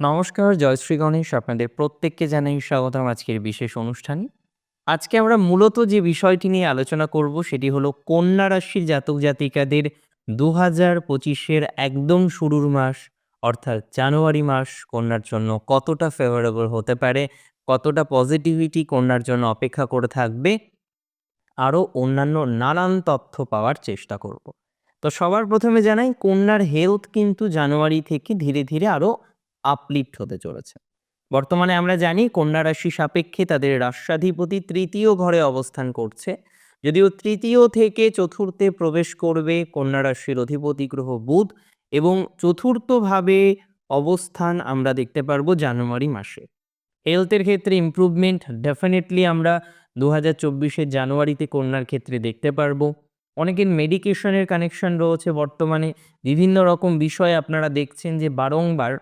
নমস্কার, জয়শ্রী গণেশ, আপনাদের প্রত্যেককে জানাই স্বাগতম আজকের বিশেষ অনুষ্ঠানে। আজকে আমরা মূলত যে বিষয়টি নিয়ে আলোচনা করব সেটি হলো কন্যা রাশির জাতক জাতিকাদের দু হাজার পঁচিশের একদম শুরুর মাস, অর্থাৎ জানুয়ারি মাস কন্যার জন্য কতটা ফেভারেবল হতে পারে, কতটা পজিটিভিটি কন্যার জন্য অপেক্ষা করে থাকবে, আরও অন্যান্য নানান তথ্য পাওয়ার চেষ্টা করব। তো সবার প্রথমে জানাই, কন্যার হেলথ কিন্তু জানুয়ারি থেকে ধীরে ধীরে আরও আপলিফ্ট হতে চলেছে। বর্তমানে আমরা জানি কন্যা রাশি সাপেক্ষে তাদের রাষ্ট্রাধিপতি তৃতীয় ঘরে অবস্থান করছে। যদিও তৃতীয় থেকে চতুর্থে প্রবেশ করবে কন্যা রাশির অধিপতি গ্রহ বুধ এবং চতুর্থভাবে অবস্থান আমরা দেখতে পারব জানুয়ারি মাসে। হেলথের ক্ষেত্রে ইমপ্রুভমেন্ট ডেফিনেটলি আমরা দু হাজার চব্বিশের জানুয়ারিতে কন্যার ক্ষেত্রে দেখতে পারব। অনেকের মেডিকেশনের কানেকশন রয়েছে বর্তমানে। বিভিন্ন রকম বিষয়ে আপনারা দেখছেন যে বারংবার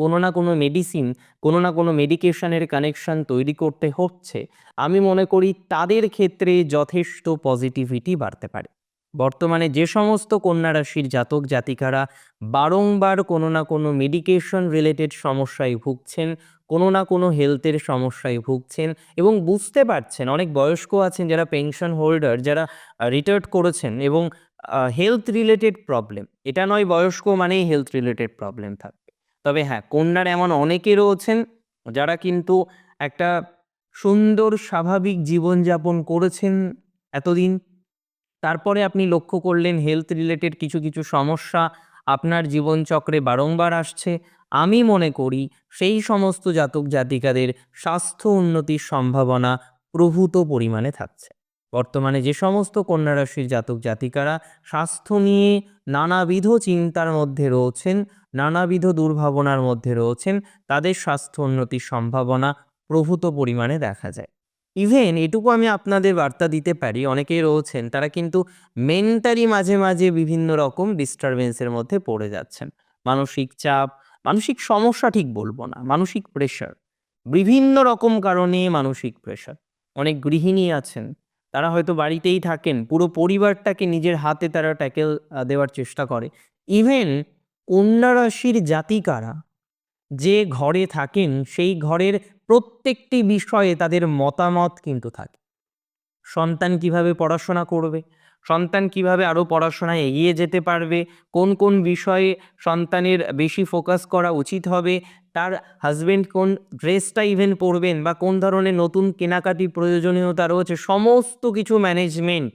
কোনো না কোনো মেডিসিন কোনো না কোনো মেডিকেশনের কানেকশন তৈরি করতে হচ্ছে। আমি মনে করি তাদের ক্ষেত্রে যথেষ্ট পজিটিভিটি বাড়তে পারে। বর্তমানে যে সমস্ত কন্যা রাশির জাতক জাতিকারা বারংবার কোনো না কোনো মেডিকেশন রিলেটেড সমস্যায় ভুগছেন, কোনো না কোনো হেলথের সমস্যায় ভুগছেন এবং বুঝতে পারছেন, অনেক বয়স্ক আছেন যারা পেনশন হোল্ডার যারা রিটায়ার্ড করেছেন এবং হেলথ রিলেটেড প্রবলেম এটা নয় বয়স্ক মানেই হেলথ রিলেটেড প্রবলেম থাকবে তবে হ্যাঁ কন্যার এমন অনেকে রয়েছেন যারা কিন্তু একটা সুন্দর, স্বাভাবিক জীবনযাপন করেছেন এতদিন। তারপরে আপনি লক্ষ্য করলেন হেলথ রিলেটেড কিছু কিছু সমস্যা আপনার জীবনচক্রে বারংবার আসছে। আমি মনে করি সেই সমস্ত জাতক জাতিকাদের স্বাস্থ্য উন্নতির সম্ভাবনা প্রভূত পরিমাণে থাকছে। বর্তমানে যে সমস্ত কন্যা রাশির জাতক জাতিকারা স্বাস্থ্য নিয়ে নানাবিধ চিন্তার মধ্যে রয়েছেন, নানাবিধ দুর্ভাবনার মধ্যে রয়েছেন, তাদের স্বাস্থ্য উন্নতির সম্ভাবনা প্রভূত পরিমাণে দেখা যায়। ইভেন এটুকু আমি আপনাদের বার্তা দিতে পারি, অনেকেই রয়েছেন, তারা কিন্তু মেন্টালি মাঝে মাঝে বিভিন্ন রকম ডিস্টারবেন্সের মধ্যে পড়ে যাচ্ছেন। মানসিক চাপ, মানসিক সমস্যা ঠিক বলব না, মানসিক প্রেশার বিভিন্ন রকম কারণে মানসিক প্রেশার অনেক গৃহিণী আছেন তারা হয়তো বাড়িতেই থাকেন, পুরো পরিবারটাকে নিজের হাতে তারা ট্যাকেল দেওয়ার চেষ্টা করে। ইভেন কন্যা রাশির জাতিকারা যে ঘরে থাকেন, সেই ঘরের প্রত্যেকটি বিষয়ে তাদের মতামত কিন্তু থাকে। সন্তান কীভাবে পড়াশোনা করবে? সন্তান কীভাবে আরও পড়াশোনায় এগিয়ে যেতে পারবে? কোন কোন বিষয়ে সন্তানের বেশি ফোকাস করা উচিত হবে? তার হাজবেন্ড কোন ড্রেসটা ইভেন পরবেন বা কোন ধরনের নতুন কেনাকাটি প্রয়োজনীয়তা রয়েছে? সমস্ত কিছু ম্যানেজমেন্ট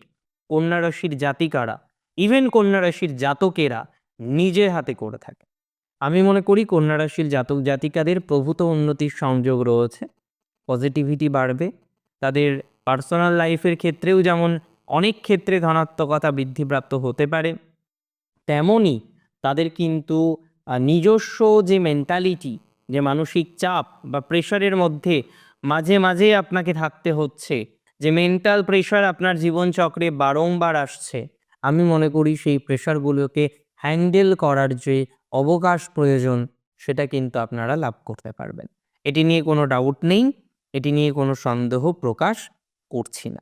কন্যা রাশির জাতিকারা ইভেন কন্যা রাশির জাতকেরা নিজের হাতে করে থাকে। আমি মনে করি কন্যা রাশির জাতক জাতিকাদের প্রভূত উন্নতির সংযোগ রয়েছে। পজিটিভিটি বাড়বে। তাদের পার্সোনাল লাইফের ক্ষেত্রেও যেমন অনেক ক্ষেত্রে ধনাত্মকতা বৃদ্ধিপ্রাপ্ত হতে পারে। তেমনই তাদের কিন্তু নিজস্ব যে মেন্টালিটি যে মানসিক চাপ বা প্রেশারের মধ্যে মাঝে মাঝে আপনাকে থাকতে হচ্ছে, যে মেন্টাল প্রেশার আপনার জীবনচক্রে বারংবার আসছে, আমি মনে করি সেই প্রেশারগুলোকে হ্যান্ডেল করার যে অবকাশ প্রয়োজন, সেটা কিন্তু আপনারা লাভ করতে পারবেন। এটি নিয়ে কোনো ডাউট নেই, এটি নিয়ে কোনো সন্দেহ প্রকাশ করছি না।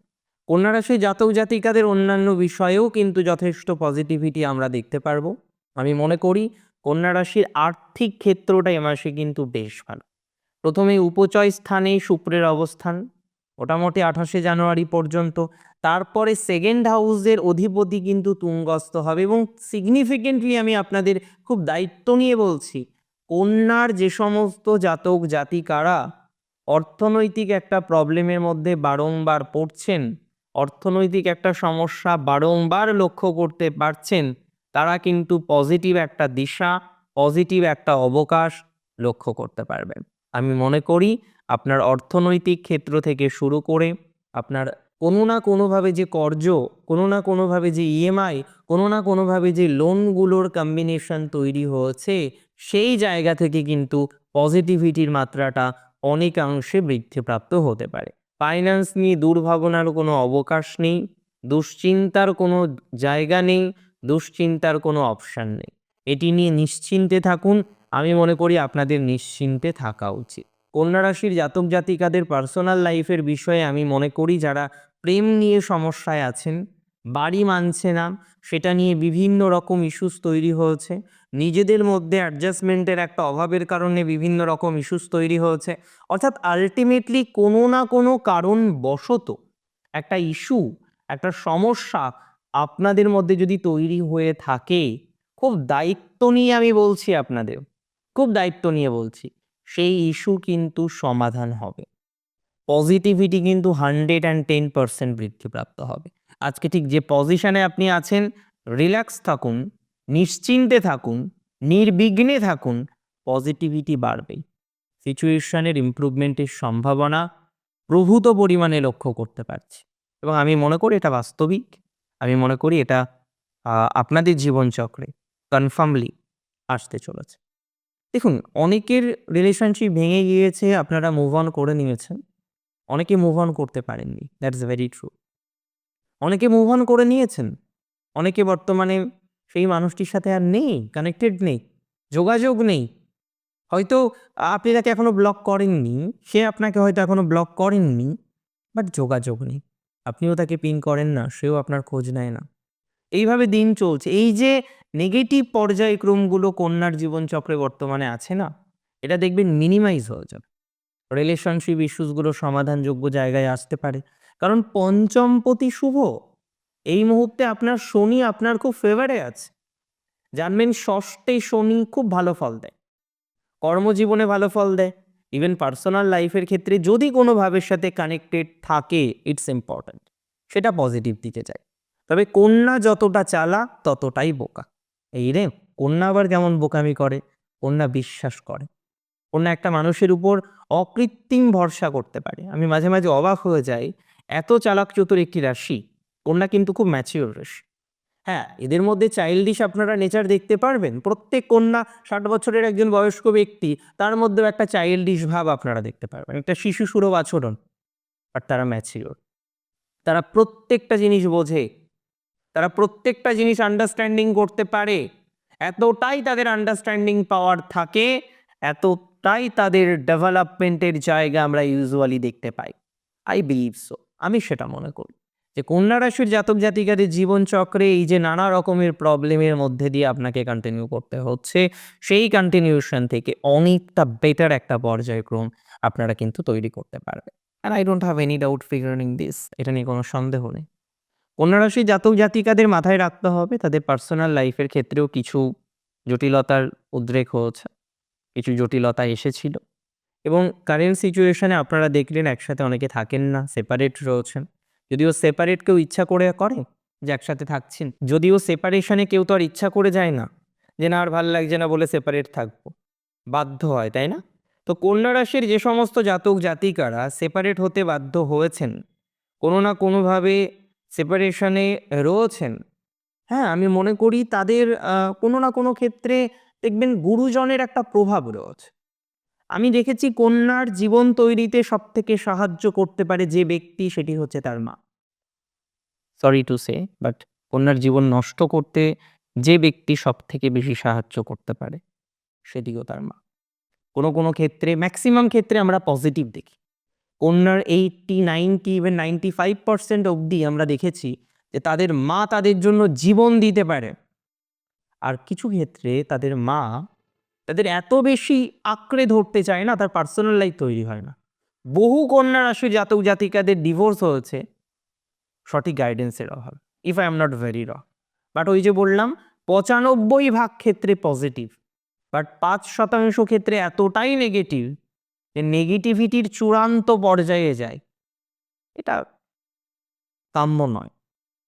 কন্যা রাশি জাতক জাতিকাদের অন্যান্য বিষয়েও কিন্তু যথেষ্ট পজিটিভিটি আমরা দেখতে পারব। আমি মনে করি কন্যা রাশির আর্থিক ক্ষেত্রটা এ মাসে কিন্তু বেশ ভালো। প্রথমে উপচয় স্থানে শুক্রের অবস্থান, মোটামুটি আঠাশে জানুয়ারি পর্যন্ত। তারপরে সেকেন্ড হাউসের অধিপতি কিন্তু তুঙ্গস্থ হবে এবং সিগনিফিকেন্টলি আমি আপনাদের খুব দায়িত্ব নিয়ে বলছি, কন্যার যে সমস্ত জাতক জাতিকারা অর্থনৈতিক একটা প্রবলেমের মধ্যে বারংবার পড়ছেন অর্থনৈতিক একটা সমস্যা বারংবার লক্ষ্য করতে পারছেন, তারা কিন্তু পজিটিভ একটা দিশা পজিটিভ একটা অবকাশ লক্ষ্য করতে পারবেন। আমি মনে করি আপনার অর্থনৈতিক ক্ষেত্র থেকে শুরু করে আপনার কোনো না কোনোভাবে যে কর্জ, কোনো না কোনোভাবে যে ইএমআই কোনো না কোনোভাবে যে লোনগুলোর কম্বিনেশন তৈরি হয়েছে, সেই জায়গা থেকে কিন্তু পজিটিভিটির মাত্রাটা অনেকাংশে বৃদ্ধিপ্রাপ্ত হতে পারে। ফাইন্যান্স নিয়ে দুর্ভাবনার কোনো অবকাশ নেই, দুশ্চিন্তার কোনো জায়গা নেই, দুশ্চিন্তার কোনো অপশান নেই। এটি নিয়ে নিশ্চিন্তে থাকুন, আমি মনে করি আপনাদের নিশ্চিন্তে থাকা উচিত। কন্যা রাশির জাতক জাতিকাদের পার্সোনাল লাইফের বিষয়ে আমি মনে করি যারা প্রেম নিয়ে সমস্যায় আছেন বাড়ি মানছে না, সেটা নিয়ে বিভিন্ন রকম ইস্যুস তৈরি হয়েছে। নিজেদের মধ্যে অ্যাডজাস্টমেন্টের একটা অভাবের কারণে বিভিন্ন রকম ইস্যুস তৈরি হয়েছে। অর্থাৎ আলটিমেটলি কোনো না কোনো কারণ বশত একটা ইস্যু একটা সমস্যা আপনাদের মধ্যে যদি তৈরি হয়ে থাকে, খুব দায়িত্ব নিয়ে আমি বলছি আপনাদের, খুব দায়িত্ব নিয়ে বলছি, সেই ইস্যু কিন্তু সমাধান হবে। পজিটিভিটি কিন্তু হান্ড্রেড অ্যান্ড টেন পার্সেন্ট বৃদ্ধিপ্রাপ্ত হবে। আজকে ঠিক যে পজিশনে আপনি আছেন রিল্যাক্স থাকুন, নিশ্চিন্তে থাকুন, নির্বিঘ্নে থাকুন পজিটিভিটি বাড়বেই। সিচুয়েশনের ইমপ্রুভমেন্টের সম্ভাবনা প্রভূত পরিমাণে লক্ষ্য করতে পারছি। এবং আমি মনে করি এটা বাস্তবিক। আমি মনে করি এটা আপনাদের জীবনচক্রে কনফার্মলি আসতে চলেছে। দেখুন, অনেকের রিলেশনশিপ ভেঙে গিয়েছে, আপনারা মুভ অন করে নিয়েছেন। অনেকে মুভ অন করতে পারেননি। দ্যাটস ভেরি ট্রু অনেকে মুভ অন করে নিয়েছেন। অনেকে বর্তমানে সেই মানুষটির সাথে আর নেই কানেক্টেড নেই, যোগাযোগ নেই। হয়তো আপনি তাকে এখনও ব্লক করেননি, সে আপনাকে হয়তো এখনও ব্লক করেননি বাট যোগাযোগ নেই। আপনিও তাকে পিন করেন না, সেও আপনার খোঁজ নেয় না। এইভাবে দিন চলছে। এই যে নেগেটিভ পর্যায়ক্রমগুলো কন্যার জীবনচক্রে বর্তমানে আছে না, এটা দেখবেন মিনিমাইজ হয়ে যাবে। রিলেশনশিপ ইস্যুসগুলো সমাধানযোগ্য জায়গায় আসতে পারে। কারণ পঞ্চমপতি শুভ। এই মুহূর্তে আপনার শনি আপনার খুব ফেভারে আছে। জানবেন ষষ্ঠে শনি খুব ভালো ফল দেয়। কর্মজীবনে ভালো ফল দেয়। ইভেন পার্সোনাল লাইফের ক্ষেত্রে যদি কোনো ভাবের সাথে কানেক্টেড থাকে ইটস ইম্পর্ট্যান্ট সেটা পজিটিভ দিকে যায়। তবে কন্যা যতটা চালা, ততটাই বোকা। এই রে, কন্যা আবার কেমন বোকামি করে? কন্যা বিশ্বাস করে। কন্যা একটা মানুষের উপর অকৃত্রিম ভরসা করতে পারে। আমি মাঝে মাঝে অবাক হয়ে যাই এত চালাক চতুর একটি রাশি কন্যা কিন্তু খুব ম্যাচিওর রাশি। হ্যাঁ এদের মধ্যে চাইল্ডিশ আপনারা নেচার দেখতে পারবেন। প্রত্যেক কন্যা ষাট বছরের একজন বয়স্ক ব্যক্তি, তার মধ্যেও একটা চাইল্ডিশ ভাব আপনারা দেখতে পারবেন। একটা শিশু সুরভ আচরণ আর তারা ম্যাচিওর তারা প্রত্যেকটা জিনিস বোঝে, তারা প্রত্যেকটা জিনিস আন্ডারস্ট্যান্ডিং করতে পারে। এতটাই তাদের আন্ডারস্ট্যান্ডিং পাওয়ার থাকে, এতটাই তাদের ডেভেলপমেন্টের জায়গা আমরা ইউজুয়ালি দেখতে পাই। আই বিলিভ সো আমি সেটা মনে করি। যে কন্যা রাশির জাতক জাতিকাদের জীবনচক্রে এই যে নানা রকমের প্রবলেমের মধ্যে দিয়ে আপনাকে কন্টিনিউ করতে হচ্ছে, সেই কন্টিনিউশন থেকে অনেকটা বেটার একটা পর্যায়ক্রম আপনারা কিন্তু তৈরি করতে পারবেন। And I don't have any doubt figuring this এটা নিয়ে কোনো সন্দেহ নেই। কন্যা রাশির জাতক জাতিকাদের মাথায় রাখতে হবে, তাদের পার্সোনাল লাইফের ক্ষেত্রেও কিছু জটিলতার উদ্রেক হয়েছে, কিছু জটিলতা এসেছিল। এবং কারেন্ট সিচুয়েশানে আপনারা দেখলেন একসাথে অনেকে থাকেন না সেপারেট রয়েছেন। যদিও সেপারেট কেউ ইচ্ছা করে করে যে একসাথে থাকছেন, যদিও সেপারেশনে কেউ তো আর ইচ্ছা করে যায় না যে না আর ভালো লাগছে না বলে সেপারেট থাকব। বাধ্য হয়, তাই না? তো কন্যা রাশির যে সমস্ত জাতক জাতিকারা সেপারেট হতে বাধ্য হয়েছেন, কোনো না কোনোভাবে সেপারেশনে রয়েছেন হ্যাঁ আমি মনে করি তাদের কোনো না কোনো ক্ষেত্রে দেখবেন গুরুজনের একটা প্রভাব রয়েছে। আমি দেখেছি কন্যার জীবন তৈরিতে সব থেকে সাহায্য করতে পারে যে ব্যক্তি, সেটি হচ্ছে তার মা। সরি টু সে বাট কন্যার জীবন নষ্ট করতে যে ব্যক্তি সব থেকে বেশি সাহায্য করতে পারে, সেটিও তার মা। কোনো কোনো ক্ষেত্রে ম্যাক্সিমাম ক্ষেত্রে আমরা পজিটিভ দেখি। কন্যার eighty ninety even ninety five percent অবধি আমরা দেখেছি যে তাদের মা তাদের জন্য জীবন দিতে পারে। আর কিছু ক্ষেত্রে তাদের মা তাদের এত বেশি আঁকড়ে ধরতে চায় না, তার পার্সোনাল লাইফ তৈরি হয় না। বহু কন্যা রাশি জাতক জাতিকাদের ডিভোর্স হয়েছে, সঠিক গাইডেন্সের অভাব if I am not very র বাট ওই যে বললাম, পঁচানব্বই ভাগ ক্ষেত্রে পজিটিভ বাট পাঁচ শতাংশ ক্ষেত্রে এতটাই নেগেটিভ যে নেগেটিভিটির চূড়ান্ত পর্যায়ে যায়। এটা কাম্য নয়,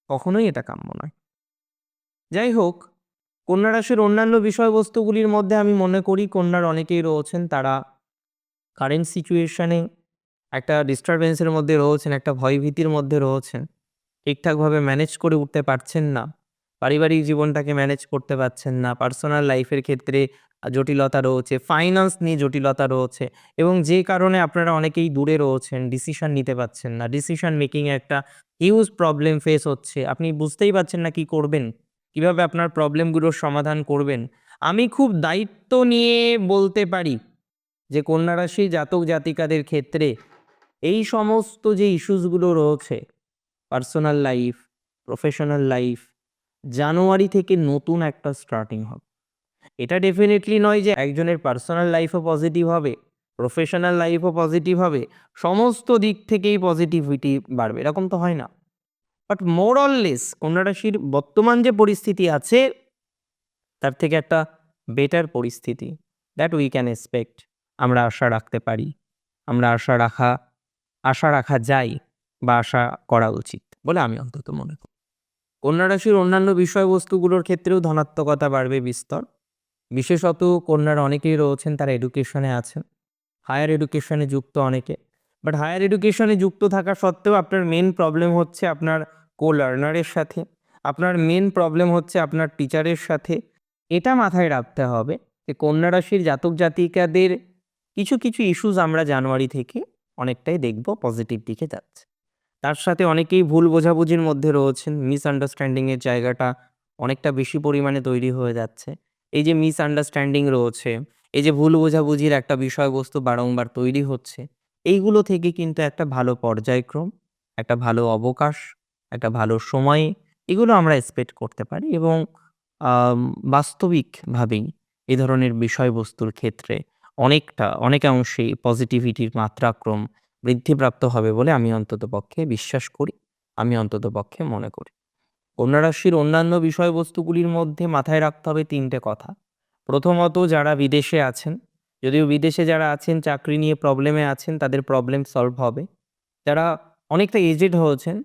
কখনোই এটা কাম্য নয়। যাই হোক কন্যা রাশির অন্যান্য বিষয়বস্তুগুলির মধ্যে আমি মনে করি কন্যার অনেকেই রয়েছেন, তারা কারেন্ট সিচুয়েশানে একটা ডিস্টারবেন্সের মধ্যে রয়েছেন, একটা ভয়ভীতির মধ্যে রয়েছেন। ঠিকঠাকভাবে ম্যানেজ করে উঠতে পারছেন না। পারিবারিক জীবনটাকে ম্যানেজ করতে পারছেন না। পার্সোনাল লাইফের ক্ষেত্রে জটিলতা রয়েছে ফাইন্যান্স নিয়ে জটিলতা রয়েছে এবং যে কারণে আপনারা অনেকেই দূরে রয়েছেন ডিসিশন নিতে পারছেন না। ডিসিশন মেকিংয়ে একটা হিউজ প্রবলেম ফেস হচ্ছে। আপনি বুঝতেই পারছেন না কি করবেন। কীভাবে আপনার প্রবলেমগুলোর সমাধান করবেন? আমি খুব দায়িত্ব নিয়ে বলতে পারি যে, কন্যা রাশি জাতক জাতিকাদের ক্ষেত্রে এই সমস্ত যে ইস্যুসগুলো রয়েছে personal life professional life January থেকে নতুন একটা স্টার্টিং হবে। এটা ডেফিনেটলি নয় যে, একজনের পার্সোনাল লাইফও পজিটিভ হবে প্রফেশনাল লাইফও পজিটিভ হবে, সমস্ত দিক থেকেই পজিটিভিটি বাড়বে, এরকম তো হয় না। বাট মোর অল লেস কন্যা রাশির বর্তমান যে পরিস্থিতি আছে, তার থেকে একটা বেটার পরিস্থিতি দ্যাট উই ক্যান এক্সপেক্ট আমরা আশা রাখতে পারি। আমরা আশা রাখা আশা রাখা যায় বা আশা করা উচিত বলে আমি অন্তত মনে করি। কন্যা রাশির অন্যান্য বিষয়বস্তুগুলোর ক্ষেত্রেও ধনাত্মকতা বাড়বে বিস্তর। বিশেষত কন্যার অনেকেই রয়েছেন, তারা এডুকেশনে আছেন। হায়ার এডুকেশনে যুক্ত অনেকে। বাট হায়ার এডুকেশনে যুক্ত থাকা সত্ত্বেও আপনার মেন প্রবলেম হচ্ছে আপনার কো লার্নারের সাথে। আপনার মেন প্রবলেম হচ্ছে আপনার টিচারের সাথে। এটা মাথায় রাখতে হবে যে কন্যা রাশির জাতক জাতিকাদের কিছু কিছু ইস্যুস আমরা জানুয়ারি থেকে অনেকটাই দেখব পজিটিভ দিকে যাচ্ছে। তার সাথে অনেকেই ভুল বোঝাবুঝির মধ্যে রয়েছেন মিসআন্ডারস্ট্যান্ডিংয়ের জায়গাটা অনেকটা বেশি পরিমাণে তৈরি হয়ে যাচ্ছে। এই যে মিসআন্ডারস্ট্যান্ডিং রয়েছে, এই যে ভুল বোঝাবুঝির একটা বিষয়বস্তু বারংবার তৈরি হচ্ছে এইগুলো থেকে কিন্তু একটা ভালো পর্যায়ক্রম, একটা ভালো অবকাশ, একটা ভালো সময়, এগুলো আমরা এক্সপেক্ট করতে পারি এবং বাস্তবিকভাবেই এ ধরনের বিষয়বস্তুর ক্ষেত্রে অনেকটা অনেকাংশেই পজিটিভিটির মাত্রাক্রম বৃদ্ধিপ্রাপ্ত হবে বলে আমি অন্তত পক্ষে বিশ্বাস করি, আমি অন্তত পক্ষে মনে করি। কন্যা রাশির অন্যান্য বিষয়বস্তুগুলির মধ্যে মাথায় রাখতে হবে তিনটে কথা। প্রথমত, যারা বিদেশে আছেন যদিও বিদেশে যারা আছেন, চাকরি নিয়ে প্রবলেমে আছেন, তাদের প্রবলেম সলভ হবে। যারা অনেকটা এজেড হয়েছেন,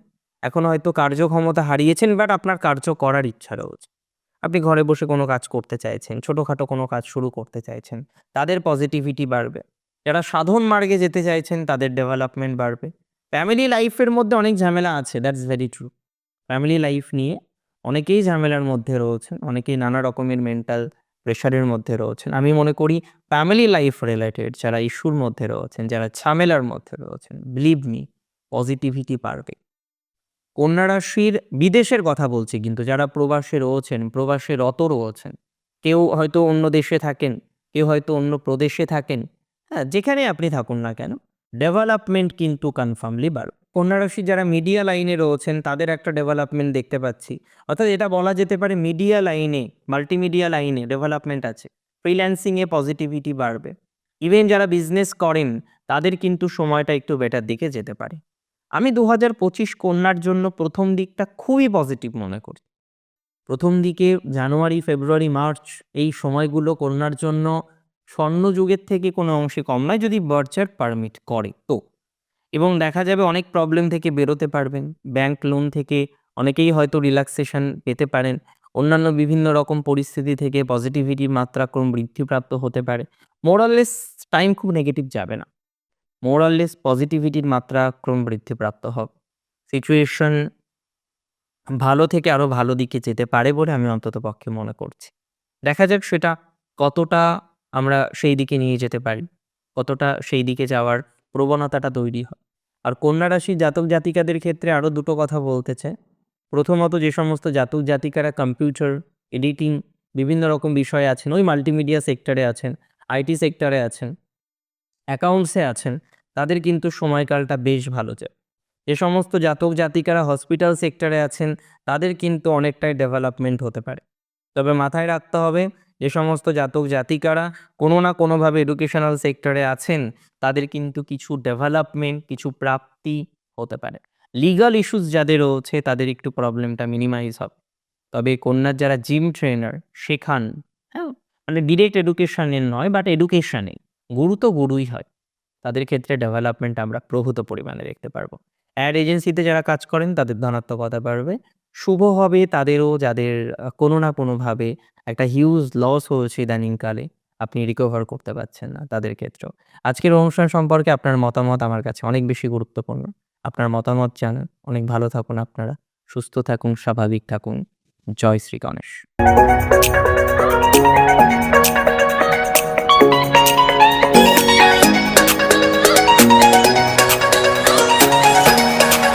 এখন হয়তো কার্যক্ষমতা হারিয়েছেন বাট আপনার কার্য করার ইচ্ছা রয়েছে। আপনি ঘরে বসে কোনো কাজ করতে চাইছেন, ছোটোখাটো কোনো কাজ শুরু করতে চাইছেন, তাদের পজিটিভিটি বাড়বে। যারা সাধন মার্গে যেতে চাইছেন, তাদের ডেভেলপমেন্ট বাড়বে। ফ্যামিলি লাইফের মধ্যে অনেক ঝামেলা আছে that's very true family life নিয়ে অনেকেই ঝামেলার মধ্যে রয়েছেন, অনেকেই নানা রকমের মেন্টাল প্রেশারের মধ্যে রয়েছেন। আমি মনে করি ফ্যামিলি লাইফ রিলেটেড যারা ইস্যুর মধ্যে রয়েছেন, যারা ঝামেলার মধ্যে রয়েছেন বিলিভ মি পজিটিভিটি পারবে। কন্যা রাশির বিদেশের কথা বলছি কিন্তু যারা প্রবাসে রয়েছেন প্রবাসে রত রয়েছেন, কেউ হয়তো অন্য দেশে থাকেন, কেউ হয়তো অন্য প্রদেশে থাকেন হ্যাঁ যেখানে আপনি থাকুন না কেন ডেভেলপমেন্ট কিন্তু কনফার্মলি বাড়বে কন্যা রাশি যারা মিডিয়া লাইনে রয়েছেন, তাদের একটা ডেভেলপমেন্ট দেখতে পাচ্ছি। অর্থাৎ এটা বলা যেতে পারে মিডিয়া লাইনে মাল্টিমিডিয়া লাইনে ডেভেলপমেন্ট আছে। ফ্রিল্যান্সিংয়ে পজিটিভিটি বাড়বে। ইভেন যারা বিজনেস করেন, তাদের কিন্তু সময়টা একটু বেটার দিকে যেতে পারে। আমি দু হাজার পঁচিশ কন্যার জন্য প্রথম দিকটা খুবই পজিটিভ মনে করি। প্রথম দিকে জানুয়ারি, ফেব্রুয়ারি, মার্চ, এই সময়গুলো কন্যার জন্য স্বর্ণযুগের থেকে কোনো অংশে কম নয়, যদি বার্চার পারমিট করে। তো এবং দেখা যাবে অনেক প্রবলেম থেকে বেরোতে পারবেন। ব্যাংক লোন থেকে অনেকেই হয়তো রিল্যাক্সেশন পেতে পারেন। অন্যান্য বিভিন্ন রকম পরিস্থিতি থেকে পজিটিভিটির মাত্রাক্রম বৃদ্ধিপ্রাপ্ত হতে পারে। মোরাললেস টাইম খুব নেগেটিভ যাবে না। মোরাললেস পজিটিভিটির মাত্রা ক্রম বৃদ্ধিপ্রাপ্ত হবে সিচুয়েশন ভালো থেকে আরও ভালো দিকে যেতে পারে বলে আমি অন্তত পক্ষে মনে করছি। দেখা যাক সেটা কতটা আমরা সেই দিকে নিয়ে যেতে পারি। কতটা সেই দিকে যাওয়ার প্রবণতাটা তৈরি হয়। আর কন্যা রাশি জাতক জাতিকাদের ক্ষেত্রে আরও দুটো কথা বলতে চাই প্রথমত যে সমস্ত জাতক জাতিকারা কম্পিউটার, এডিটিং, বিভিন্ন রকম বিষয়ে আছেন, ওই মাল্টিমিডিয়া সেক্টরে আছেন, আইটি সেক্টরে আছেন, অ্যাকাউন্টসে আছেন, তাদের কিন্তু সময়কালটা বেশ ভালো যায়। যে সমস্ত জাতক জাতিকারা হসপিটাল সেক্টরে আছেন, তাদের কিন্তু অনেকটাই ডেভেলপমেন্ট হতে পারে। তবে মাথায় রাখতে হবে যে সমস্ত জাতক জাতিকারা কোনো না কোনোভাবে এডুকেশনাল সেক্টরে আছেন, তাদের কিন্তু কিছু ডেভেলপমেন্ট কিছু প্রাপ্তি হতে পারে। লিগাল ইস্যুস যাদের রয়েছে, তাদের একটু প্রবলেমটা মিনিমাইজ হবে। তবে কন্যার যারা জিম ট্রেনার শেখান হ্যাঁ মানে ডিরেক্ট এডুকেশনের নয় বাট এডুকেশনে গুরু তো গুরুই হয়। তাদের ক্ষেত্রে ডেভেলপমেন্ট আমরা প্রভূত পরিমাণে দেখতে পারব। অ্যাড এজেন্সিতে যারা কাজ করেন, তাদের ধনাত্মকতা বাড়বে। শুভ হবে তাদেরও যাদের কোনো না কোনোভাবে একটা হিউজ লস হয়েছে ইদানিংকালে, আপনি রিকভার করতে পারছেন না তাদের ক্ষেত্রেও। আজকের অনুষ্ঠান সম্পর্কে আপনার মতামত আমার কাছে অনেক বেশি গুরুত্বপূর্ণ। আপনার মতামত জানান। অনেক ভালো থাকুন আপনারা। সুস্থ থাকুন, স্বাভাবিক থাকুন। জয় শ্রী গণেশ।